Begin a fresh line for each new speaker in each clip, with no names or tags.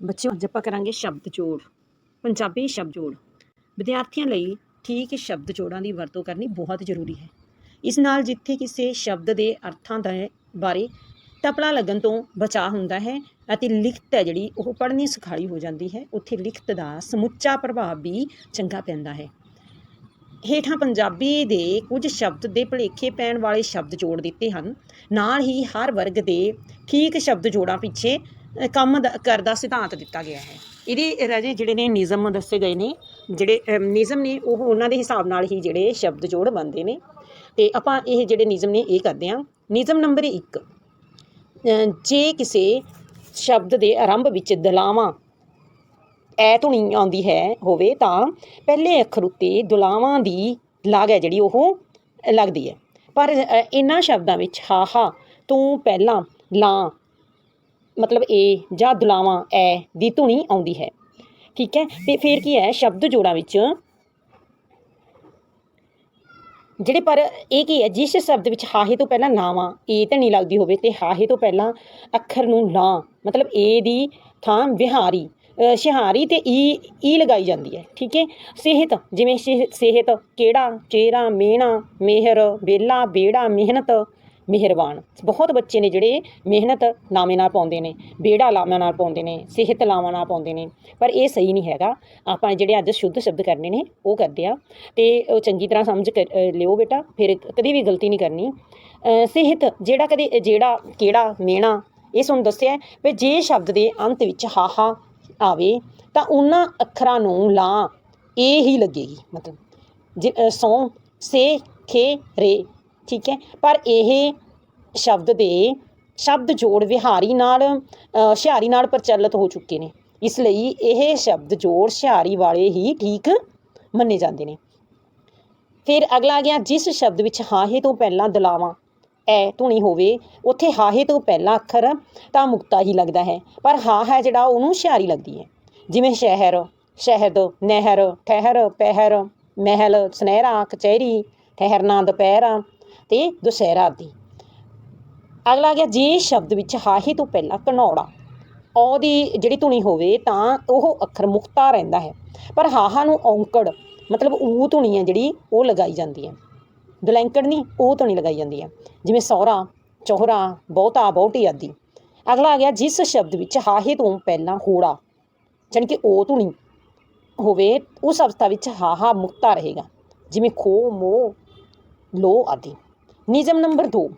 ਬੱਚਿਓ, ਅੱਜ ਆਪਾਂ ਕਰਾਂਗੇ ਸ਼ਬਦ ਜੋੜ, ਪੰਜਾਬੀ ਸ਼ਬਦ ਜੋੜ। ਵਿਦਿਆਰਥੀਆਂ ਲਈ ਠੀਕ ਸ਼ਬਦ ਜੋੜਾਂ ਦੀ ਵਰਤੋਂ ਕਰਨੀ ਬਹੁਤ ਜ਼ਰੂਰੀ ਹੈ। ਇਸ ਨਾਲ ਜਿੱਥੇ ਕਿਸੇ ਸ਼ਬਦ ਦੇ ਅਰਥਾਂ ਦਾ ਬਾਰੇ ਤਪਲਾ ਲੱਗਣ ਤੋਂ ਬਚਾਅ ਹੁੰਦਾ ਹੈ ਅਤੇ ਲਿਖਤ ਹੈ ਜਿਹੜੀ ਉਹ ਪੜ੍ਹਨੀ ਸੁਖਾਲੀ ਹੋ ਜਾਂਦੀ ਹੈ, ਉੱਥੇ ਲਿਖਤ ਦਾ ਸਮੁੱਚਾ ਪ੍ਰਭਾਵ ਵੀ ਚੰਗਾ ਪੈਂਦਾ ਹੈ। ਹੇਠਾਂ ਪੰਜਾਬੀ ਦੇ ਕੁਝ ਸ਼ਬਦ ਦੇ ਭੁਲੇਖੇ ਪੈਣ ਵਾਲੇ ਸ਼ਬਦ ਜੋੜ ਦਿੱਤੇ ਹਨ। ਨਾਲ ਹੀ ਹਰ ਵਰਗ ਦੇ ਠੀਕ ਸ਼ਬਦ ਜੋੜਾਂ ਪਿੱਛੇ ਕੰਮ ਦਾ- ਕਰਦਾ ਸਿਧਾਂਤ ਦਿੱਤਾ ਗਿਆ ਹੈ। ਇਹਦੇ ਰਾਜੇ ਜਿਹੜੇ ਨੇ ਨਿਯਮ ਦੱਸੇ ਗਏ ਨੇ, ਜਿਹੜੇ ਨਿਯਮ ਨੇ, ਉਹ ਉਹਨਾਂ ਦੇ ਹਿਸਾਬ ਨਾਲ ਹੀ ਜਿਹੜੇ ਸ਼ਬਦ ਜੋੜ ਬਣਦੇ ਨੇ। ਤੇ ਆਪਾਂ ਇਹ ਜਿਹੜੇ ਨਿਯਮ ਨੇ, ਇਹ ਕਰਦੇ ਹਾਂ। ਨਿਯਮ ਨੰਬਰ 1 ਜੇ ਕਿਸੇ ਸ਼ਬਦ ਦੇ ਆਰੰਭ ਵਿੱਚ ਦਲਾਵਾਂ, ਐ ਧੁਨੀ ਆਉਂਦੀ ਹੈ, ਹੋਵੇ ਤਾਂ ਪਹਿਲੇ ਅੱਖਰ ਉੱਤੇ ਦੁਲਾਵਾਂ ਦੀ ਲਾਗ ਹੈ ਜਿਹੜੀ, ਉਹ ਲੱਗਦੀ ਹੈ। ਪਰ ਇਹਨਾਂ ਸ਼ਬਦਾਂ ਵਿੱਚ ਹਾਹਾ ਤੋਂ ਪਹਿਲਾਂ ਲਾਂ ਮਤਲਬ ਏ ਜਾਂ ਦੁਲਾਵਾਂ ਐ ਦੀ ਧੁਨੀ ਆਉਂਦੀ ਹੈ। ਠੀਕ ਹੈ? ਤੇ ਫਿਰ ਕੀ ਹੈ? ਸ਼ਬਦ ਜੋੜਾਂ ਵਿੱਚ ਜਿਹੜੇ ਪਰ ਇਹ ਕੀ ਹੈ? ਜਿਸ ਸ਼ਬਦ ਵਿੱਚ ਹਾਹੇ ਤੋਂ ਪਹਿਲਾਂ ਲਾਵਾਂ ਏ ਧਨੀ ਲੱਗਦੀ ਹੋਵੇ ਤੇ ਹਾਹੇ ਤੋਂ ਪਹਿਲਾਂ ਅੱਖਰ ਨੂੰ ਲਾਂ ਮਤਲਬ ਏ ਦੀ ਥਾਂ ਵਿਹਾਰੀ ਅ, ਸ਼ਿਹਾਰੀ ਤੇ ਈ ਈ ਲਗਾਈ ਜਾਂਦੀ ਹੈ। ਠੀਕ ਹੈ? ਸਿਹਤ ਜਿਵੇਂ ਸਿਹ- ਸਿਹਤ ਕਿਹੜਾ ਚਿਹਰਾ ਮਿਹਣਾ ਮਿਹਰ ਬੇਲਾ ਬੇੜਾ ਮਿਹਨਤ ਮਿਹਰਬਾਨ। ਬਹੁਤ ਬੱਚੇ ਨੇ ਜਿਹੜੇ ਮਿਹਨਤ ਲਾਵੇਂ ਨਾਲ ਪਾਉਂਦੇ ਨੇ ਬੇੜਾ ਲਾਵਾਂ ਨਾਲ ਪਾਉਂਦੇ ਨੇ ਸਿਹਤ ਲਾਵਾਂ ਨਾਲ ਪਾਉਂਦੇ ਨੇ ਪਰ ਇਹ ਸਹੀ ਨਹੀਂ ਹੈਗਾ। ਆਪਾਂ ਜਿਹੜੇ ਅੱਜ ਸ਼ੁੱਧ ਸ਼ਬਦ ਕਰਨੇ ਨੇ ਉਹ ਕਰਦੇ ਆ। ਤੇ ਉਹ ਚੰਗੀ ਤਰ੍ਹਾਂ ਸਮਝ ਕਰ- ਲਿਓ ਬੇਟਾ ਫਿਰ ਕਦੀ ਵੀ ਗਲਤੀ ਨਹੀਂ ਕਰਨੀ। ਸਿਹਤ ਜਿਹੜਾ ਕਦੇ ਜਿਹੜਾ ਕਿਹੜਾ ਮੇਣਾ ਇਹ ਤੁਹਾਨੂੰ ਦੱਸਿਆ ਵੀ ਜੇ ਸ਼ਬਦ ਦੇ ਅੰਤ ਵਿੱਚ ਹਾਹਾ ਆਵੇ ਤਾਂ ਉਹਨਾਂ ਅੱਖਰਾਂ ਨੂੰ ਲਾ ਇਹ ਹੀ ਲੱਗੇਗੀ। ਮਤਲਬ ਜਿ- ਅ, ਸੌ ਸੇ ਖੇ ਰੇ ਠੀਕ ਹੈ? ਪਰ ਇਹ ਸ਼ਬਦ ਦੇ ਸ਼ਬਦ ਜੋੜ ਵਿਹਾਰੀ ਨਾਲ ਸਿਆਰੀ ਨਾਲ ਪ੍ਰਚਲਿਤ ਹੋ ਚੁੱਕੇ ਨੇ। ਇਸ ਲਈ ਇਹ ਸ਼ਬਦ ਜੋੜ ਸਿਆਰੀ ਵਾਲੇ ਹੀ ਠੀਕ ਮੰਨੇ ਜਾਂਦੇ ਨੇ। ਫਿਰ ਅਗਲਾ ਆ ਗਿਆ, ਜਿਸ ਸ਼ਬਦ ਵਿੱਚ ਹਾਹੇ ਤੋਂ ਪਹਿਲਾਂ ਦਲਾਵਾਂ, ਐ ਧੁਨੀ ਹੋਵੇ, ਉੱਥੇ ਹਾਹੇ ਤੋਂ ਪਹਿਲਾਂ ਅੱਖਰ ਤਾਂ ਮੁਕਤਾ ਹੀ ਲੱਗਦਾ ਹੈ, ਪਰ ਹਾ ਹੈ ਜਿਹੜਾ ਉਹਨੂੰ ਸਿਆਰੀ ਲੱਗਦੀ ਹੈ। ਜਿਵੇਂ ਸ਼ਹਿਰ, ਸ਼ਹਿਦ, ਨਹਿਰ, ਠਹਿਰ, ਪਹਿਰ, ਮਹਿਲ, ਸੁਨਹਿਰਾ, ਕਚਹਿਰੀ, ਠਹਿਰਨਾ, ਦੁਪਹਿਰਾ ਤੇ ਦੁਸਹਿਰਾ ਆਦਿ ਅਗਲਾ ਆ ਗਿਆ ਜੇ ਸ਼ਬਦ ਵਿੱਚ ਹਾਹੇ ਤੋਂ ਪਹਿਲਾਂ ਘਨੌੜਾ। ਔ ਦੀ ਜਿਹੜੀ ਧੁਨੀ ਹੋਵੇ ਤਾਂ ਉਹ ਅੱਖਰ ਮੁਕਤਾ ਰਹਿੰਦਾ ਹੈ। ਪਰ ਹਾਹਾ ਨੂੰ ਔਂਕੜ, ਮਤਲਬ ਊ ਧੁਨੀ ਹੈ ਜਿਹੜੀ ਉਹ ਲਗਾਈ ਜਾਂਦੀ ਹੈ। ਦੁਲੈਂਕੜ ਨਹੀਂ, ਉਹ ਧੁਨੀ ਲਗਾਈ ਜਾਂਦੀ ਹੈ। ਜਿਵੇਂ ਸਹੁਰਾ, ਚੋਹਰਾ, ਬਹੁਤਾ ਬਹੁਟੀ ਆਦਿ। ਅਗਲਾ ਆ ਗਿਆ ਜਿਸ ਸ਼ਬਦ ਵਿੱਚ ਹਾਹੇ ਤੋਂ ਪਹਿਲਾਂ ਹੋੜਾ, ਜਾਣੀ ਕਿ ਉਹ ਧੁਨੀ ਹੋਵੇ, ਉਸ ਅਵਸਥਾ ਵਿੱਚ ਹਾਹਾ ਮੁਕਤਾ ਰਹੇਗਾ। ਜਿਵੇਂ ਖੋ ਮੋ ਲੋ ਆਦਿ। ਨਿਯਮ ਨੰਬਰ 2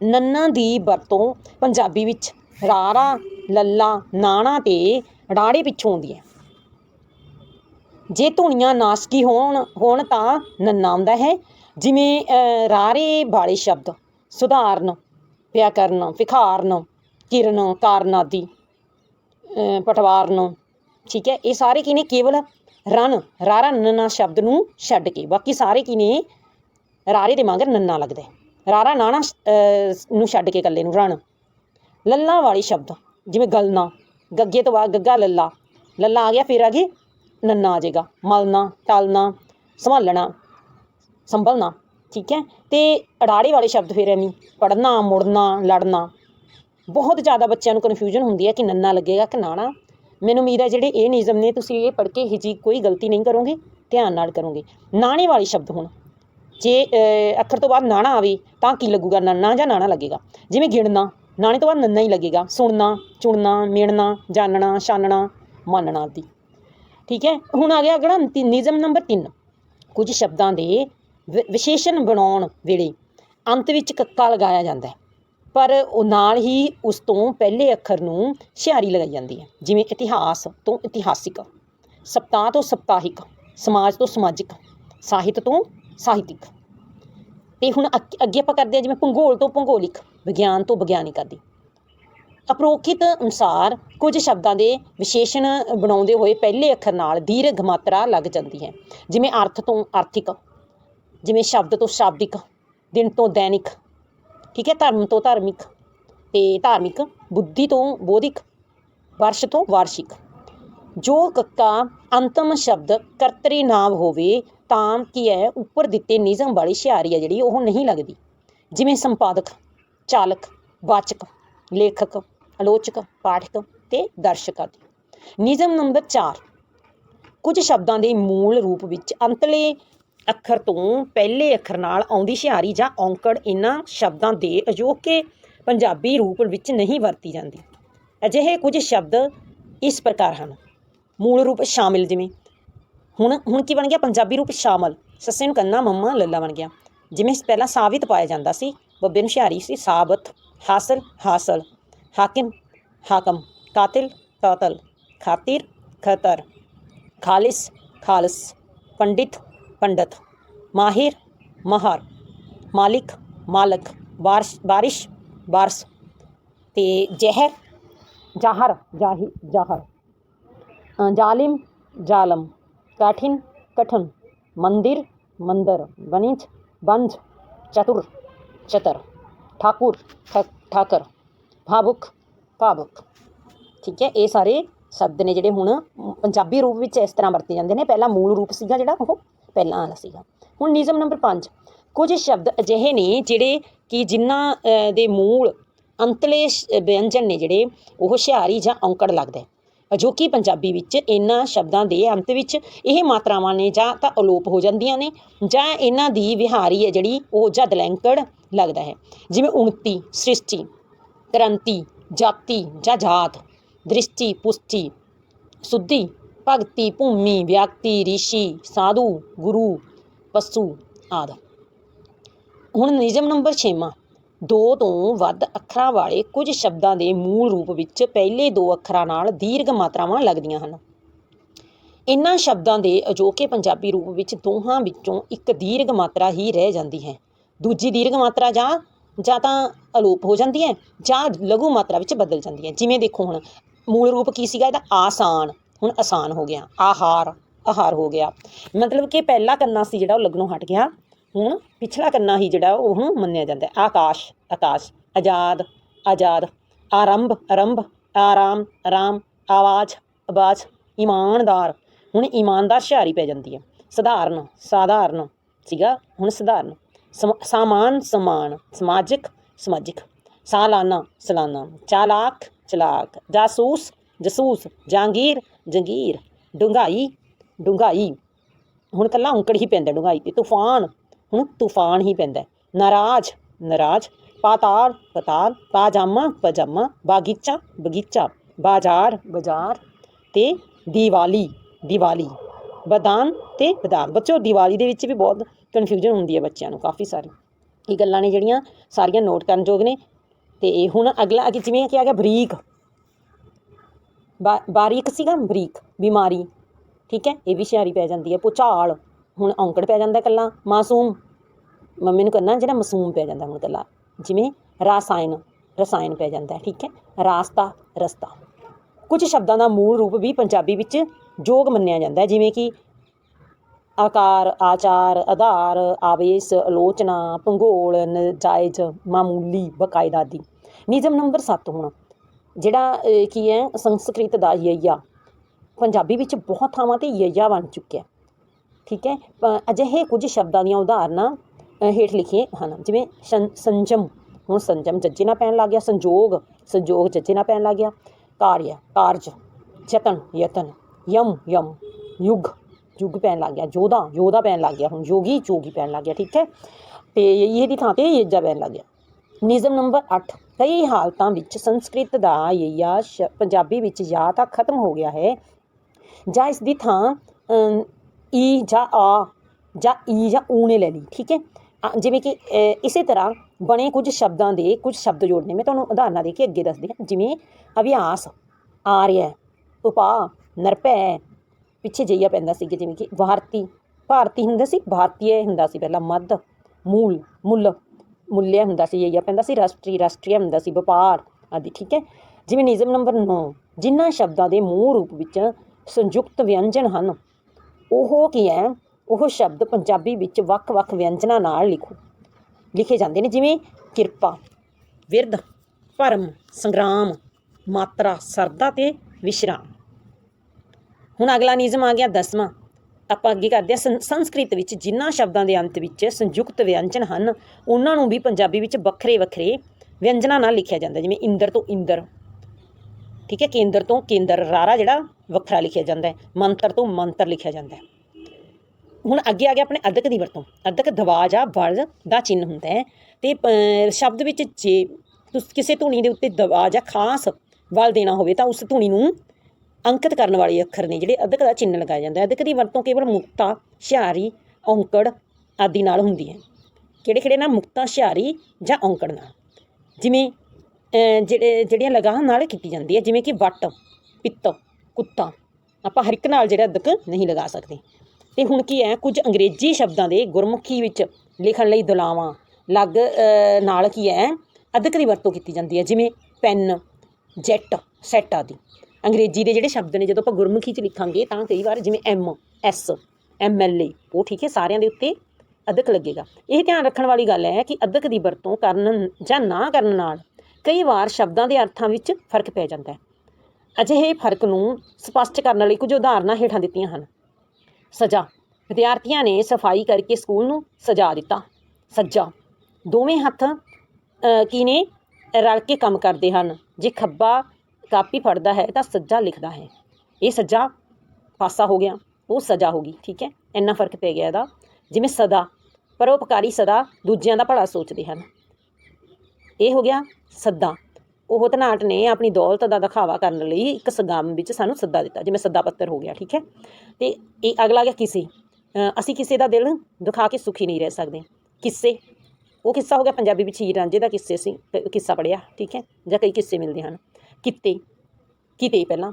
ਨੰਨਾ ਦੀ ਵਰਤੋਂ ਪੰਜਾਬੀ ਵਿੱਚ ਰਾਰਾ, ਲੱਲਾ, ਨਾਣਾ ਤੇ ਰਾੜੇ ਪਿੱਛੋਂ ਆਉਂਦੀ ਹੈ। ਜੇ ਧੁਨੀਆਂ ਨਾਸਕੀ ਹੋਣ ਹੋਣ ਤਾਂ ਨੰਨਾ ਆਉਂਦਾ ਹੈ। ਜਿਵੇਂ ਰਾਰੇ ਵਾਲੇ ਸ਼ਬਦ ਸੁਧਾਰਨ, ਵਿਆਕਰਨ, ਵਿਖਾਰਨ, ਕਿਰਨ, ਕਾਰਨ ਆਦਿ ਪਟਵਾਰਨ, ਠੀਕ ਹੈ। ਇਹ ਸਾਰੇ ਕੀ ਨੇ? ਕੇਵਲ ਰਨ ਰਾਰਾ ਨੰਨਾ ਸ਼ਬਦ ਨੂੰ ਛੱਡ ਕੇ। ਬਾਕੀ ਸਾਰੇ ਕੀ ਨੇ? ਰਾਰੇ ਦੇ ਮਗਰ ਨੰਨਾ ਲੱਗਦਾ ਹੈ। ਰਾਰਾ ਨਾਣਾ ਨੂੰ ਛੱਡ ਕੇ ਇਕੱਲੇ ਨੂੰ ਰਾਣਾ। ਲੱਲਾ ਵਾਲੇ ਸ਼ਬਦ, ਜਿਵੇਂ ਗਲਨਾ ਗੱਗੇ ਤੋਂ ਬਾਅਦ ਗੱਗਾ ਲੱਲਾ। ਲੱਲਾ ਆ ਗਿਆ, ਫਿਰ ਆ ਗਏ ਨੰਨਾ ਆ ਜਾਏਗਾ। ਮਲਨਾ ਟਲਣਾ, ਸੰਭਾਲਣਾ, ਸੰਭਲਣਾ, ਠੀਕ ਹੈ? ਤੇ ਅੜਾੜੇ ਵਾਲੇ ਸ਼ਬਦ ਫਿਰ ਐਵੇਂ ਪੜਨਾ ਮੁੜਨਾ, ਲੜਨਾ। ਬਹੁਤ ਜ਼ਿਆਦਾ ਬੱਚਿਆਂ ਨੂੰ ਕਨਫਿਊਜ਼ਨ ਹੁੰਦੀ ਹੈ ਕਿ ਨੰਨਾ ਲੱਗੇਗਾ ਕਿ ਨਾਣਾ। ਮੈਨੂੰ ਉਮੀਦ ਹੈ ਜਿਹੜੇ ਇਹ ਨਿਯਮ ਨੇ, ਤੁਸੀਂ ਇਹ ਪੜ੍ਹ ਕੇ ਹਿਜੀ ਕੋਈ ਗਲਤੀ ਨਹੀਂ ਕਰੋਗੇ, ਧਿਆਨ ਨਾਲ ਕਰੋਗੇ। ਨਾਣੇ ਵਾਲੇ ਸ਼ਬਦ ਹੁਣ ਜੇ ਅੱਖਰ ਤੋਂ ਬਾਅਦ ਨਾਣਾ ਆਵੇ, ਤਾਂ ਕੀ ਲੱਗੂਗਾ? ਨੰਨਾ ਜਾਂ ਨਾਣਾ ਲੱਗੇਗਾ? ਜਿਵੇਂ ਗਿਣਨਾ, ਨਾਣੇ ਤੋਂ ਬਾਅਦ ਨੰਨਾ ਹੀ ਲੱਗੇਗਾ। ਸੁਣਨਾ, ਚੁਣਨਾ, ਮਿਣਨਾ, ਜਾਣਨਾ ਛਾਨਣਾ ਮੰਨਣਾ ਆਦਿ। ਠੀਕ ਹੈ? ਹੁਣ ਆ ਗਿਆ ਅਗਲਾ ਤੀ- ਨਿਯਮ ਨੰਬਰ 3 ਕੁਝ ਸ਼ਬਦਾਂ ਦੇ ਵਿ- ਵਿਸ਼ੇਸ਼ਣ ਬਣਾਉਣ ਵੇਲੇ ਅੰਤ ਵਿੱਚ ਕੱਕਾ ਲਗਾਇਆ ਜਾਂਦਾ ਹੈ। ਪਰ ਉਹ ਨਾਲ ਹੀ ਉਸ ਤੋਂ ਪਹਿਲੇ ਅੱਖਰ ਨੂੰ ਹੁਸ਼ਿਆਰੀ ਲਗਾਈ ਜਾਂਦੀ ਹੈ। ਜਿਵੇਂ ਇਤਿਹਾਸ ਤੋਂ ਇਤਿਹਾਸਿਕ, ਸਪਤਾਹ ਤੋਂ ਸਪਤਾਹਿਕ, ਸਮਾਜ ਤੋਂ ਸਮਾਜਿਕ, ਸਾਹਿਤ ਤੋਂ ਸਾਹਿਤਿਕ। ਤੇ ਹੁਣ ਅੱਗ- ਅੱਗੇ ਆਪਾਂ ਕਰਦੇ ਹਾਂ, ਜਿਵੇਂ ਭੂਗੋਲ ਤੋਂ ਭੂਗੋਲਿਕ ਵਿਗਿਆਨ ਤੋਂ ਵਿਗਿਆਨਿਕ ਆਦਿ। ਅਪਰੋਖਿਤ ਅਨੁਸਾਰ ਕੁਝ ਸ਼ਬਦਾਂ ਦੇ ਵਿਸ਼ੇਸ਼ਣ ਬਣਾਉਂਦੇ ਹੋਏ ਪਹਿਲੇ ਅੱਖਰ ਨਾਲ ਦੀਰਘ ਮਾਤਰਾ ਲੱਗ ਜਾਂਦੀ ਹੈ। ਜਿਵੇਂ ਅਰਥ ਤੋਂ ਆਰਥਿਕ, ਜਿਵੇਂ ਸ਼ਬਦ ਤੋਂ ਸ਼ਾਬਦਿਕ, ਦਿਨ ਤੋਂ ਦੈਨਿਕ, ਠੀਕ ਹੈ, ਧਰਮ ਤੋਂ ਧਾਰਮਿਕ ਤੇ ਧਾਰਮਿਕ, ਬੁੱਧੀ ਤੋਂ ਬੋਧਿਕ, ਵਰਸ਼ ਤੋਂ ਵਾਰਸ਼ਿਕ। ਜੋ ਕੱਕਾ ਅੰਤਮ ਸ਼ਬਦ ਕਰਤਰੀ ਨਾਮ ਹੋਵੇ ਤਾਂ ਕੀ ਹੈ, ਉੱਪਰ ਦਿੱਤੇ ਨਿਯਮ ਵਾਲੀ ਹੁਸ਼ਿਆਰੀ ਹੈ ਜਿਹੜੀ, ਉਹ ਨਹੀਂ ਲੱਗਦੀ। ਜਿਵੇਂ ਸੰਪਾਦਕ, ਚਾਲਕ, ਵਾਚਕ, ਲੇਖਕ, ਆਲੋਚਕ, ਪਾਠਕ ਤੇ ਦਰਸ਼ਕ ਆਦਿ। ਨਿਯਮ ਨੰਬਰ 4 ਕੁਝ ਸ਼ਬਦਾਂ ਦੇ ਮੂਲ ਰੂਪ ਵਿੱਚ ਅੰਤਲੇ ਅੱਖਰ ਤੋਂ ਪਹਿਲੇ ਅੱਖਰ ਨਾਲ ਆਉਂਦੀ ਸ਼ਿਆਰੀ ਜਾਂ ਔਂਕੜ ਇਹਨਾਂ ਸ਼ਬਦਾਂ ਦੇ ਅਜੋਕੇ ਪੰਜਾਬੀ ਰੂਪ ਵਿੱਚ ਨਹੀਂ ਵਰਤੀ ਜਾਂਦੀ। ਅਜਿਹੇ ਕੁਝ ਸ਼ਬਦ ਇਸ ਪ੍ਰਕਾਰ ਹਨ। ਮੂਲ ਰੂਪ ਸ਼ਾਮਿਲ ਜਿਵੇਂ ਹੁਣ ਹੁਣ ਕੀ ਬਣ ਗਿਆ? ਪੰਜਾਬੀ ਰੂਪ ਸ਼ਾਮਲ। ਸੱਸੇ ਨੂੰ ਕੰਨਾ ਮੰਮਾ ਲੱਲਾ ਬਣ ਗਿਆ। ਜਿਵੇਂ ਪਹਿਲਾਂ ਸਾਬਿਤ ਪਾਇਆ ਜਾਂਦਾ ਸੀ, ਬੱਬੇ ਨੂੰ ਹੁਸ਼ਿਆਰੀ ਸੀ ਸਾਬਤ, ਹਾਸਲ ਹਾਸਲ, ਹਾਕਿਮ, ਹਾਕਮ, ਕਾਤਿਲ, ਕਾਤਲ, ਖਾਤਿਰ, ਖਤਰ, ਖਾਲਿਸ, ਖਾਲਸ, ਪੰਡਿਤ, ਪੰਡਤ, ਮਾਹਿਰ, ਮਹਾਰ, ਮਾਲਿਕ, ਮਾਲਕ, ਬਾਰਿਸ਼ ਬਾਰਿਸ਼, ਬਾਰਸ ਤੇ ਜ਼ਹਿਰ, ਜ਼ਾਹਰ, ਜਾਹੀ, ਜ਼ਾਹਰ ਜ਼ਾਲਿਮ, ਜ਼ਾਲਮ ਕਠਿਨ ਕਠਨ ਮੰਦਿਰ ਮੰਦਰ ਬਨਿਜ ਬੰਜ ਚਤੁਰ ਚਤਰ ਠਾਕੁਰ ਠ- ਠਾਕਰ ਭਾਵੁਕ ਭਾਵੁਕ ਠੀਕ ਹੈ ਇਹ ਸਾਰੇ ਸ਼ਬਦ ਨੇ ਜਿਹੜੇ ਹੁਣ ਪੰਜਾਬੀ ਰੂਪ ਵਿੱਚ ਇਸ ਤਰ੍ਹਾਂ ਵਰਤੇ ਜਾਂਦੇ ਨੇ ਪਹਿਲਾਂ ਮੂਲ ਰੂਪ ਸੀਗਾ ਜਿਹੜਾ ਉਹ ਪਹਿਲਾਂ ਵਾਲਾ ਸੀਗਾ ਹੁਣ ਨਿਯਮ ਨੰਬਰ 5 ਕੁਝ ਸ਼ਬਦ ਅਜਿਹੇ ਨੇ ਜਿਹੜੇ ਕਿ ਜਿਨ੍ਹਾਂ ਦੇ ਮੂਲ, ਅੰਤਲੇ ਵਿਅੰਜਨ ਨੇ ਜਿਹੜੇ, ਉਹ ਹੁਸ਼ਿਆਰੀ ਜਾਂ ਔਂਕੜ ਲੱਗਦੇ। ਅਜੋਕੀ ਪੰਜਾਬੀ ਵਿੱਚ ਇਹਨਾਂ ਸ਼ਬਦਾਂ ਦੇ ਅੰਤ ਵਿੱਚ ਇਹ ਮਾਤਰਾਵਾਂ ਨੇ ਜਾਂ ਤਾਂ ਅਲੋਪ ਹੋ ਜਾਂਦੀਆਂ ਨੇ ਜਾਂ ਇਹਨਾਂ ਦੀ ਵਿਹਾਰੀ ਹੈ ਜਿਹੜੀ ਉਹ ਜਦ ਲੈਂਕੜ ਲੱਗਦਾ ਹੈ। ਜਿਵੇਂ ਉਨਤੀ ਸ੍ਰਿਸ਼ਟੀ ਕ੍ਰਾਂਤੀ ਜਾਤੀ ਜਾਂ ਜਾਤ, ਦ੍ਰਿਸ਼ਟੀ, ਪੁਸ਼ਟੀ, ਸੁੱਧੀ, ਭਗਤੀ, ਭੂਮੀ, ਵਿਅਕਤੀ, ਰਿਸ਼ੀ, ਸਾਧੂ, ਗੁਰੂ, ਪਸ਼ੂ ਆਦਿ। ਹੁਣ ਨਿਯਮ ਨੰਬਰ 6ਵਾਂ ਦੋ ਤੋਂ ਵੱਧ ਅੱਖਰਾਂ ਵਾਲੇ ਕੁਝ ਸ਼ਬਦਾਂ ਦੇ ਮੂਲ ਰੂਪ ਵਿੱਚ ਪਹਿਲੇ ਦੋ ਅੱਖਰਾਂ ਨਾਲ ਦੀਰਘ ਮਾਤਰਾਵਾਂ ਲੱਗਦੀਆਂ ਹਨ। ਇਨ੍ਹਾਂ ਸ਼ਬਦਾਂ ਦੇ ਅਜੋਕੇ ਪੰਜਾਬੀ ਰੂਪ ਵਿੱਚ ਦੋਹਾਂ ਵਿੱਚੋਂ ਇੱਕ ਦੀਰਘ ਮਾਤਰਾ ਹੀ ਰਹਿ ਜਾਂਦੀ ਹੈ। ਦੂਜੀ ਦੀਰਘ ਮਾਤਰਾ ਜਾਂ ਜਾਂ ਤਾਂ ਅਲੋਪ ਹੋ ਜਾਂਦੀ ਹੈ ਜਾਂ ਲਘੂ ਮਾਤਰਾ ਵਿੱਚ ਬਦਲ ਜਾਂਦੀ ਹੈ। ਜਿਵੇਂ ਦੇਖੋ ਹੁਣ, ਮੂਲ ਰੂਪ ਕੀ ਸੀਗਾ ਇਹਦਾ? ਆਸਾਨ। ਹੁਣ ਆਸਾਨ ਹੋ ਗਿਆ। ਆਹਾਰ। ਆਹਾਰ ਹੋ ਗਿਆ। ਮਤਲਬ ਕਿ ਪਹਿਲਾ ਕੰਨਾ ਸੀ ਜਿਹੜਾ ਉਹ ਲੱਗਣੋਂ ਹਟ ਗਿਆ। ਹੁਣ ਪਿਛਲਾ ਕੰਨਾ ਹੀ ਜਿਹੜਾ ਉਹ ਹੁਣ ਮੰਨਿਆ ਜਾਂਦਾ ਆਕਾਸ਼ ਆਕਾਸ਼, ਆਜ਼ਾਦ ਆਜ਼ਾਦ, ਆਰੰਭ ਆਰੰਭ, ਆਰਾਮ ਆਰਾਮ, ਆਵਾਜ਼ ਆਵਾਜ਼, ਇਮਾਨਦਾਰ। ਹੁਣ ਇਮਾਨਦਾਰ ਸ਼ਿਆਰੀ ਪੈ ਜਾਂਦੀ ਹੈ। ਸਧਾਰਨ, ਸਾਧਾਰਨ ਸੀਗਾ, ਹੁਣ ਸਧਾਰਨ। ਸਮ- ਸਾਮਾਨ, ਸਮਾਨ, ਸਮਾਜਿਕ ਸਮਾਜਿਕ। ਸਾਲਾਨਾ ਸਾਲਾਨਾ। ਚਾਲਾਕ, ਚਲਾਕ। ਜਾਸੂਸ, ਜਸੂਸ। ਜਾਂਗੀਰ ਜੰਗੀਰ ਡੁੰਗਾਈ ਡੁੰਗਾਈ ਹੁਣ ਕੱਲਾ ਔਂਕੜ ਹੀ ਪੈਂਦਾ ਡੁੰਗਾਈ ਤੇ। ਤੂਫਾਨ ਹੁਣ ਤੂਫਾਨ ਹੀ ਪੈਂਦਾ ਨਾਰਾਜ਼ ਨਾਰਾਜ਼, ਪਾਤਾਲ, ਪਤਾਲ, ਪਾਜਾਮਾ, ਪਜਾਮਾ, ਬਾਗੀਚਾ, ਬਗੀਚਾ, ਬਾਜ਼ਾਰ ਬਾਜ਼ਾਰ ਤੇ ਦੀਵਾਲੀ ਦੀਵਾਲੀ ਬਦਾਨ ਤੇ ਬਦਾਨ ਬੱਚੋ ਦੀਵਾਲੀ ਦੇ ਵਿੱਚ ਵੀ ਬਹੁਤ ਕਨਫਿਊਜ਼ਨ ਹੁੰਦੀ ਹੈ ਬੱਚਿਆਂ ਨੂੰ, ਕਾਫੀ ਸਾਰੀ। ਇਹ ਗੱਲਾਂ ਨੇ ਜਿਹੜੀਆਂ ਸਾਰੀਆਂ ਨੋਟ ਕਰਨ ਯੋਗ ਨੇ। ਤੇ ਇਹ ਹੁਣ ਅਗਲਾ, ਅੱਗੇ ਜਿਵੇਂ ਕਿ ਆ ਗਿਆ, ਬਰੀਕ। ਬਾਰੀਕ ਸੀਗਾ, ਬਰੀਕ, ਬਿਮਾਰੀ। ਠੀਕ ਹੈ? ਇਹ ਵੀ ਸ਼ਿਆਰੀ ਪੈ ਜਾਂਦੀ ਹੈ। ਪੁਚਾਲ ਹੁਣ ਔਂਕੜ ਪੈ ਜਾਂਦਾ ਕੱਲਾ ਮਾਸੂਮ। ਮੰਮੀ ਨੂੰ ਕਰਨਾ ਜਿਹੜਾ ਮਾਸੂਮ ਪੈ ਜਾਂਦਾ ਹੁਣ ਕੱਲਾ ਜਿਵੇਂ ਰਸਾਇਣ ਰਸਾਇਣ ਪੈ ਜਾਂਦਾ, ਠੀਕ ਹੈ? ਰਾਸਤਾ, ਰਸਤਾ। ਕੁਝ ਸ਼ਬਦਾਂ ਦਾ ਮੂਲ ਰੂਪ ਵੀ ਪੰਜਾਬੀ ਵਿੱਚ ਜੋਗ ਮੰਨਿਆ ਜਾਂਦਾ ਹੈ ਜਿਵੇਂ ਕਿ ਆਕਾਰ, ਆਚਾਰ, ਆਧਾਰ, ਆਵੇਸ਼, ਆਲੋਚਨਾ, ਭੰਗੋਲ, ਨਜਾਇਜ਼, ਮਾਮੂਲੀ ਬਕਾਇਦਾ ਆਦਿ ਨਿਯਮ ਨੰਬਰ 7 ਹੁਣ, ਜਿਹੜਾ ਕੀ ਹੈ, ਸੰਸਕ੍ਰਿਤ ਦਾ ਯਈਆ ਪੰਜਾਬੀ ਵਿੱਚ ਬਹੁਤ ਥਾਵਾਂ ਤੇ ਯਈਆ ਬਣ ਚੁੱਕਿਆ। ਠੀਕ ਹੈ? ਪ- ਅਜਿਹੇ ਕੁਝ ਸ਼ਬਦਾਂ ਦੀਆਂ ਉਦਾਹਰਨਾਂ ਅ, ਹੇਠ ਲਿਖੀਆਂ ਹਨ। ਜਿਵੇਂ ਸੰ- ਸੰਜਮ। ਹੁਣ ਸੰਜਮ ਜੱਜੇ ਨਾਲ ਪੈਣ ਲੱਗ ਗਿਆ। ਸੰਜੋਗ। ਸੰਜੋਗ ਜੱਜੇ ਨਾਲ ਪੈਣ ਲੱਗ ਗਿਆ। ਕਾਰਜ ਕਾਰਜ। ਯਤਨ। ਯਤਨ। ਯਮ। ਯਮ। ਯੁਗ। ਯੁਗ ਪੈਣ ਲੱਗ ਗਿਆ। ਯੋਧਾ। ਯੋਧਾ ਪੈਣ ਲੱਗ ਗਿਆ। ਹੁਣ ਯੋਗੀ ਜੋਗੀ ਪੈਣ ਲੱਗ ਗਿਆ। ਠੀਕ ਹੈ? ਤੇ ਇਹ ਦੀ ਥਾਂ ਤੇ ਯੇਜਾ ਪੈਣ ਲੱਗ ਗਿਆ। ਨਿਯਮ ਨੰਬਰ 8 ਕਈ ਹਾਲਤਾਂ ਵਿੱਚ ਸੰਸਕ੍ਰਿਤ ਦਾ ਯਈਆ ਸ਼- ਪੰਜਾਬੀ ਵਿੱਚ ਜਾਂ ਤਾਂ ਖਤਮ ਹੋ ਗਿਆ ਹੈ ਜਾਂ ਇਸ ਦੀ ਥਾਂ ਅਮ, ਈ ਜਾਂ ਆ ਜਾਂ ਈ ਜਾਂ ਊ ਨੇ ਲੈ ਲਈ, ਠੀਕ ਹੈ? ਜਿਵੇਂ ਕਿ ਇਸੇ ਤਰ੍ਹਾਂ ਬਣੇ ਕੁਝ ਸ਼ਬਦਾਂ ਦੇ ਕੁਝ ਸ਼ਬਦ ਜੋੜਨੇ, ਮੈਂ ਤੁਹਾਨੂੰ ਉਦਾਹਰਨਾਂ ਦੇ ਕੇ ਅੱਗੇ ਦੱਸਦੀ ਹਾਂ, ਜਿਵੇਂ ਅਭਿਆਸ, ਆਰਿਆ, ਉਪਾ, ਨਰਪੈ, ਪਿੱਛੇ ਜਈਆ ਪੈਂਦਾ ਸੀ, ਜਿਵੇਂ ਕਿ ਭਾਰਤੀ ਭਾਰਤੀ ਹੁੰਦਾ ਸੀ, ਭਾਰਤੀਏ ਹੁੰਦਾ ਸੀ ਪਹਿਲਾਂ, ਮੱਧ, ਮੂਲ, ਮੁੱਲ, ਮੁੱਲਿਆ ਹੁੰਦਾ ਸੀ, ਜਈਆ ਪੈਂਦਾ ਸੀ, ਰਾਸ਼ਟਰੀ, ਰਾਸ਼ਟਰੀਆ ਹੁੰਦਾ ਸੀ, ਵਪਾਰ ਆਦਿ, ਠੀਕ ਹੈ? ਜਿਵੇਂ ਨਿਯਮ ਨੰਬਰ 9 ਜਿਨ੍ਹਾਂ ਸ਼ਬਦਾਂ ਦੇ ਮੂਲ ਰੂਪ ਵਿੱਚ ਸੰਯੁਕਤ ਵਿਅੰਜਨ ਹਨ ਉਹ ਕੀ ਹੈ? ਉਹ ਸ਼ਬਦ ਪੰਜਾਬੀ ਵਿੱਚ ਵੱਖ-ਵੱਖ ਵਿਅੰਜਨਾਂ ਨਾਲ ਲਿਖੋ। ਲਿਖੇ ਜਾਂਦੇ ਨੇ ਜਿਵੇਂ ਕਿਰਪਾ, ਵਿਰਧ, ਭਰਮ, ਸੰਗਰਾਮ, ਮਾਤਰਾ, ਸਰਦਾ ਤੇ ਵਿਸ਼ਰਾਮ। ਹੁਣ ਅਗਲਾ ਨਿਯਮ ਆ ਗਿਆ ਦਸਵਾਂ। ਆਪਾਂ ਅੱਗੇ ਕਰਦੇ ਹਾਂ ਸੰਸਕ੍ਰਿਤ ਵਿੱਚ ਜਿਨ੍ਹਾਂ ਸ਼ਬਦਾਂ ਦੇ ਅੰਤ ਵਿੱਚ ਸੰਯੁਕਤ ਵਿਅੰਜਨ ਹਨ, ਉਹਨਾਂ ਨੂੰ ਵੀ ਪੰਜਾਬੀ ਵਿੱਚ ਵੱਖਰੇ ਵੱਖਰੇ ਵਿਅੰਜਨਾਂ ਨਾਲ ਲਿਖਿਆ ਜਾਂਦਾ, ਜਿਵੇਂ ਇੰਦਰ ਤੋਂ ਇੰਦਰ ਠੀਕ ਹੈ, ਕੇਂਦਰ ਤੋਂ ਕੇਂਦਰ ਰਾਰਾ ਜਿਹੜਾ ਵੱਖਰਾ ਲਿਖਿਆ ਜਾਂਦਾ ਹੈ, ਮੰਤਰ ਤੋਂ ਮੰਤਰ ਲਿਖਿਆ ਜਾਂਦਾ ਹੈ। ਹੁਣ ਅੱਗੇ ਆ ਗਿਆ ਆਪਣੇ ਅਦਕ ਦੀ ਵਰਤੋਂ। ਅਦਕ ਦਵਾਜ ਆ ਵਲ ਦਾ ਚਿੰਨ੍ਹ ਹੁੰਦਾ ਹੈ ਤੇ ਸ਼ਬਦ ਵਿੱਚ ਜੇ ਤੁਸੀਂ, ਕਿਸੇ ਧੁਨੀ ਦੇ ਉੱਤੇ ਦਵਾਜ ਆ ਖਾਸ ਵਲ ਦੇਣਾ ਹੋਵੇ ਤਾਂ ਉਸ ਧੁਨੀ ਨੂੰ ਅੰਕਿਤ ਕਰਨ ਵਾਲੇ ਅੱਖਰ ਨੇ ਜਿਹੜੇ ਅਦਕ ਦਾ ਚਿੰਨ੍ਹ ਲਗਾਇਆ ਜਾਂਦਾ ਹੈ ਅਦਕ ਦੀ ਵਰਤੋਂ ਕੇਵਲ ਮੁਕਤਾ, ਹੁਸ਼ਿਆਰੀ, ਔਂਕੜ ਆਦਿ ਨਾਲ ਹੁੰਦੀ ਹੈ। ਕਿਹੜੇ ਕਿਹੜੇ ਨਾਲ? ਮੁਕਤਾ, ਹੁਸ਼ਿਆਰੀ ਜਾਂ ਔਂਕੜ ਨਾਲ। ਜਿਵੇਂ ਜਿਹੜੇ, ਜਿਹੜੀਆਂ ਲਗਾਮ ਨਾਲ ਕੀਤੀ ਜਾਂਦੀ ਹੈ, ਜਿਵੇਂ ਕਿ ਵੱਟ, ਪਿੱਤ, ਕੁੱਤਾ, ਆਪਾਂ ਹਰ ਇੱਕ ਨਾਲ ਜਿਹੜਾ ਅਦਕ ਨਹੀਂ ਲਗਾ ਸਕਦੇ। ਤੇ ਹੁਣ ਕੀ ਹੈ, ਕੁਝ ਅੰਗਰੇਜ਼ੀ ਸ਼ਬਦਾਂ ਦੇ ਗੁਰਮੁਖੀ ਵਿੱਚ ਲਿਖਣ ਲਈ ਦੁਲਾਵਾਂ, ਲੱਗ ਨਾਲ ਕੀ ਹੈ, ਅਦਕ ਦੀ ਵਰਤੋਂ ਕੀਤੀ ਜਾਂਦੀ ਹੈ, ਜਿਵੇਂ ਪੈਨ, ਜੈਟ, ਸੈਟ ਆਦਿ। ਅੰਗਰੇਜ਼ੀ ਦੇ ਜਿਹੜੇ ਸ਼ਬਦ ਨੇ, ਜਦੋਂ ਆਪਾਂ ਗੁਰਮੁਖੀ ਚ ਲਿਖਾਂਗੇ ਤਾਂ ਕਈ ਵਾਰ ਜਿਵੇਂ M, S, M, L, A, ਉਹ ਠੀਕ ਹੈ, ਸਾਰਿਆਂ ਦੇ ਉੱਤੇ ਅਦਕ ਲੱਗੇਗਾ। ਇਹ ਧਿਆਨ ਰੱਖਣ ਵਾਲੀ ਗੱਲ ਹੈ ਕਿ ਅਦਕ ਦੀ ਵਰਤੋਂ ਕਰਨ ਜਾਂ ਨਾ ਕਰਨ ਨਾਲ ਕਈ ਵਾਰ ਸ਼ਬਦਾਂ ਦੇ ਅਰਥਾਂ ਵਿੱਚ ਫ਼ਰਕ ਪੈ ਜਾਂਦਾ ਹੈ। ਅਜਿਹੇ ਫ਼ਰਕ ਨੂੰ ਸਪਸ਼ਟ ਕਰਨ ਲਈ ਕੁਝ ਉਦਾਹਰਨਾਂ ਹੇਠਾਂ ਦਿੱਤੀਆਂ ਹਨ। ਸਜ਼ਾ ਵਿਦਿਆਰਥੀਆਂ ਨੇ ਸਫ਼ਾਈ ਕਰਕੇ ਸਕੂਲ ਨੂੰ ਸਜਾ ਦਿੱਤਾ। ਸੱਜਾ ਦੋਵੇਂ ਹੱਥ ਅ, ਕੀ ਨੇ ਰਲ ਕੇ ਕੰਮ ਕਰਦੇ ਹਨ। ਜੇ ਖੱਬਾ ਕਾਪੀ ਫੜਦਾ ਹੈ ਤਾਂ ਸੱਜਾ ਲਿਖਦਾ ਹੈ। ਇਹ ਸੱਜਾ ਪਾਸਾ ਹੋ ਗਿਆ ਉਹ ਸਜ਼ਾ ਹੋ ਗਈ ਠੀਕ ਹੈ? ਇੰਨਾ ਫ਼ਰਕ ਪੈ ਗਿਆ ਇਹਦਾ ਜਿਵੇਂ ਸਦਾ ਪਰਉਪਕਾਰੀ ਸਦਾ ਦੂਜਿਆਂ ਦਾ ਭਲਾ ਸੋਚਦੇ ਹਨ। ਇਹ ਹੋ ਗਿਆ ਸੱਦਾ। ਉਹ ਧਨਾਟ ਨੇ ਆਪਣੀ ਦੌਲਤ ਦਾ ਦਿਖਾਵਾ ਕਰਨ ਲਈ ਇੱਕ ਸਗਾਮ ਵਿੱਚ ਸਾਨੂੰ ਸੱਦਾ ਦਿੱਤਾ, ਜਿਵੇਂ ਸੱਦਾ ਪੱਤਰ ਹੋ ਗਿਆ, ਠੀਕ ਹੈ? ਤੇ ਇਹ ਅਗਲਾ ਗਿਆ ਕਿਸੇ। ਅਸੀਂ ਕਿਸੇ ਦਾ ਦਿਲ ਦੁਖਾ ਕੇ ਸੁਖੀ ਨਹੀਂ ਰਹਿ ਸਕਦੇ। ਕਿਸੇ। ਉਹ ਕਿੱਸਾ ਹੋ ਗਿਆ? ਪੰਜਾਬੀ ਵਿੱਚ ਹੀਰ ਰਾਂਝੇ ਦਾ ਕਿੱਸੇ ਸੀ ਕ- ਕਿੱਸਾ ਪੜਿਆ ਠੀਕ ਹੈ? ਜਾਂ ਕਈ ਕਿੱਸੇ ਮਿਲਦੇ ਹਨ। ਕਿਤੇ। ਕਿਤੇ ਪਹਿਲਾਂ।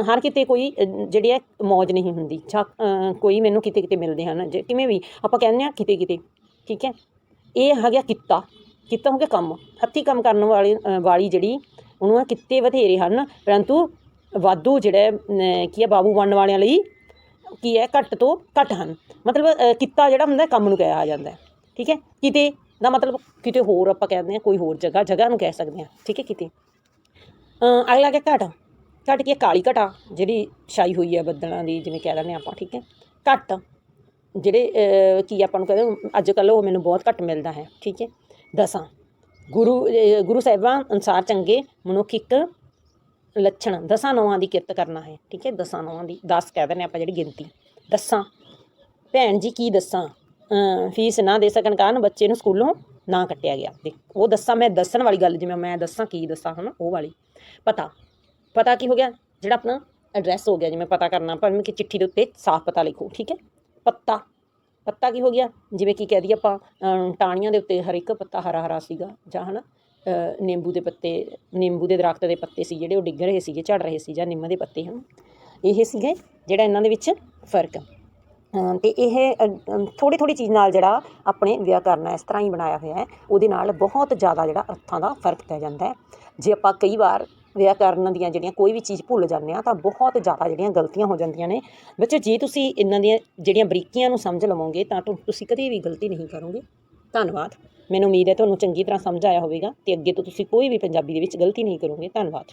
ਹਰ ਕਿਤੇ ਕੋਈ ਜਿਹੜੀ ਹੈ, ਮੌਜ ਨਹੀਂ ਹੁੰਦੀ। ਜਾਂ ਕੋਈ ਮੈਨੂੰ ਕਿਤੇ ਕਿਤੇ ਮਿਲਦੇ ਹਨ। ਜੇ ਕਿਵੇਂ ਵੀ ਆਪਾਂ ਕਹਿੰਦੇ ਹਾਂ ਕਿਤੇ ਕਿਤੇ ਠੀਕ ਹੈ? ਇਹ ਆ ਗਿਆ ਕਿੱਤਾ। ਕਿੱਤਾ ਹੋ ਗਿਆ ਕੰਮ। ਹੱਥੀਂ ਕੰਮ ਕਰਨ ਵਾਲੇ ਵਾਲੀ ਜਿਹੜੀ, ਉਹਨੂੰ ਆ ਕਿੱਤੇ ਬਥੇਰੇ ਹਨ। ਪਰੰਤੂ ਵਾਧੂ ਜਿਹੜਾ ਕੀ ਹੈ ਬਾਬੂ ਬਣਨ ਵਾਲਿਆਂ ਲਈ ਕੀ ਹੈ, ਘੱਟ ਤੋਂ ਘੱਟ ਹਨ। ਮਤਲਬ ਕਿੱਤਾ ਜਿਹੜਾ ਹੁੰਦਾ, ਕੰਮ ਨੂੰ ਕਿਹਾ ਜਾਂਦਾ ਠੀਕ ਹੈ? ਕਿਤੇ ਦਾ ਮਤਲਬ ਕਿਤੇ ਹੋਰ ਆਪਾਂ ਕਹਿੰਦੇ ਹਾਂ, ਕੋਈ ਹੋਰ ਜਗ੍ਹਾ ਜਗ੍ਹਾ ਨੂੰ ਕਹਿ ਸਕਦੇ ਹਾਂ। ਠੀਕ ਹੈ ਕਿਤੇ? ਅਗਲਾ ਕਿ ਘਟ। ਘਟ ਕੀ ਹੈ? ਕਾਲੀ ਘਟਾ, ਜਿਹੜੀ ਛਾਈ ਹੋਈ ਹੈ ਬੱਦਲਾਂ ਦੀ, ਜਿਵੇਂ ਕਹਿ ਦਿੰਦੇ ਹਾਂ ਆਪਾਂ। ਠੀਕ ਹੈ? ਘਟ। ਜਿਹੜੇ ਕੀ ਆਪਾਂ ਨੂੰ ਕਹਿੰਦੇ ਅੱਜ ਕੱਲ੍ਹ ਉਹ ਮੈਨੂੰ ਬਹੁਤ ਘੱਟ ਮਿਲਦਾ ਹੈ। ਠੀਕ ਹੈ? ਦਸਾਂ। ਗੁਰੂ ਗੁਰੂ ਸਾਹਿਬਾਂ ਅਨੁਸਾਰ ਚੰਗੇ ਮਨੁੱਖ ਇੱਕ ਲੱਛਣ ਦਸਾਂ ਨੌਆਂ ਦੀ ਕਿਰਤ ਕਰਨਾ ਹੈ, ਠੀਕ ਹੈ? ਦਸਾਂ ਨੌਆਂ ਦੀ 10 ਕਹਿ ਦਿੰਦੇ ਆਪਾਂ ਜਿਹੜੀ ਗਿਣਤੀ। ਦਸਾਂ। ਭੈਣ ਜੀ ਕੀ ਦੱਸਾਂ? ਫੀਸ ਨਾ ਦੇ ਸਕਣ ਕਾਰਨ ਬੱਚੇ ਨੂੰ ਸਕੂਲੋਂ ਨਾ ਕੱਟਿਆ ਗਿਆ। ਦੇਖ, ਉਹ ਦੱਸਾਂ, ਮੈਂ ਦੱਸਣ ਵਾਲੀ ਗੱਲ ਜਿਵੇਂ ਮੈਂ ਦੱਸਾਂ ਕੀ ਦੱਸਾਂ ਹਨਾ, ਉਹ ਵਾਲੀ। ਪਤਾ ਪਤਾ ਕੀ ਹੋ ਗਿਆ? ਜਿਹੜਾ ਆਪਣਾ ਐਡਰੈਸ ਹੋ ਗਿਆ, ਜਿਵੇਂ ਪਤਾ ਕਰਨਾ, ਭਾਵੇਂ ਕਿ ਚਿੱਠੀ ਦੇ ਉੱਤੇ ਸਾਫ਼ ਪਤਾ ਲਿਖੋ, ਠੀਕ ਹੈ? ਪੱਤਾ। ਪੱਤਾ ਕੀ ਹੋ ਗਿਆ? ਜਿਵੇਂ ਕੀ ਕਹਿ ਦਈਏ ਆਪਾਂ ਅਮ, ਟਾਹਣੀਆਂ ਦੇ ਉੱਤੇ ਹਰ ਇੱਕ ਪੱਤਾ ਹਰਾ ਹਰਾ ਸੀਗਾ ਜਾਂ ਹਨਾ ਅ, ਨਿੰਬੂ ਦੇ ਪੱਤੇ ਨਿੰਬੂ ਦੇ ਦਰਖਤ ਦੇ ਪੱਤੇ ਸੀ ਜਿਹੜੇ ਉਹ ਡਿੱਗ ਰਹੇ ਸੀਗੇ ਝੜ ਰਹੇ ਸੀ ਜਾਂ ਨਿੰਮ ਦੇ ਪੱਤੇ ਹਨ। ਇਹ ਸੀਗੇ ਜਿਹੜਾ ਇਹਨਾਂ ਦੇ ਵਿੱਚ ਫ਼ਰਕ। ਅਤੇ ਇਹ ਥੋੜ੍ਹੀ ਥੋੜ੍ਹੀ ਚੀਜ਼ ਨਾਲ ਜਿਹੜਾ ਆਪਣੇ ਵਿਆਕਰਨ ਹੈ ਇਸ ਤਰ੍ਹਾਂ ਹੀ ਬਣਾਇਆ ਹੋਇਆ ਹੈ। ਉਹਦੇ ਨਾਲ ਬਹੁਤ ਜ਼ਿਆਦਾ ਜਿਹੜਾ ਅਰਥਾਂ ਦਾ ਫ਼ਰਕ ਪੈ ਜਾਂਦਾ ਹੈ। ਜੇ ਆਪਾਂ ਕਈ ਵਾਰ ਵਿਆਕਰਨ ਦੀਆਂ ਜਿਹੜੀਆਂ ਕੋਈ ਵੀ ਚੀਜ਼ ਭੁੱਲ ਜਾਂਦੇ ਹਾਂ, ਤਾਂ ਬਹੁਤ ਜ਼ਿਆਦਾ ਜਿਹੜੀਆਂ ਗਲਤੀਆਂ ਹੋ ਜਾਂਦੀਆਂ ਨੇ। ਬੱਚੋ, ਜੇ ਤੁਸੀਂ ਇਹਨਾਂ ਦੀਆਂ ਜਿਹੜੀਆਂ ਬਰੀਕੀਆਂ ਨੂੰ ਸਮਝ ਲਵੋਗੇ ਤਾਂ, ਤੁਸੀਂ ਕਦੇ ਵੀ ਗਲਤੀ ਨਹੀਂ ਕਰੋਗੇ। ਧੰਨਵਾਦ। ਮੈਨੂੰ ਉਮੀਦ ਹੈ ਤੁਹਾਨੂੰ ਚੰਗੀ ਤਰ੍ਹਾਂ ਸਮਝ ਆਇਆ ਹੋਵੇਗਾ ਤੇ ਅੱਗੇ ਤੋਂ ਤੁਸੀਂ ਕੋਈ ਵੀ ਪੰਜਾਬੀ ਦੇ ਵਿੱਚ ਗਲਤੀ ਨਹੀਂ ਕਰੋਗੇ। ਧੰਨਵਾਦ।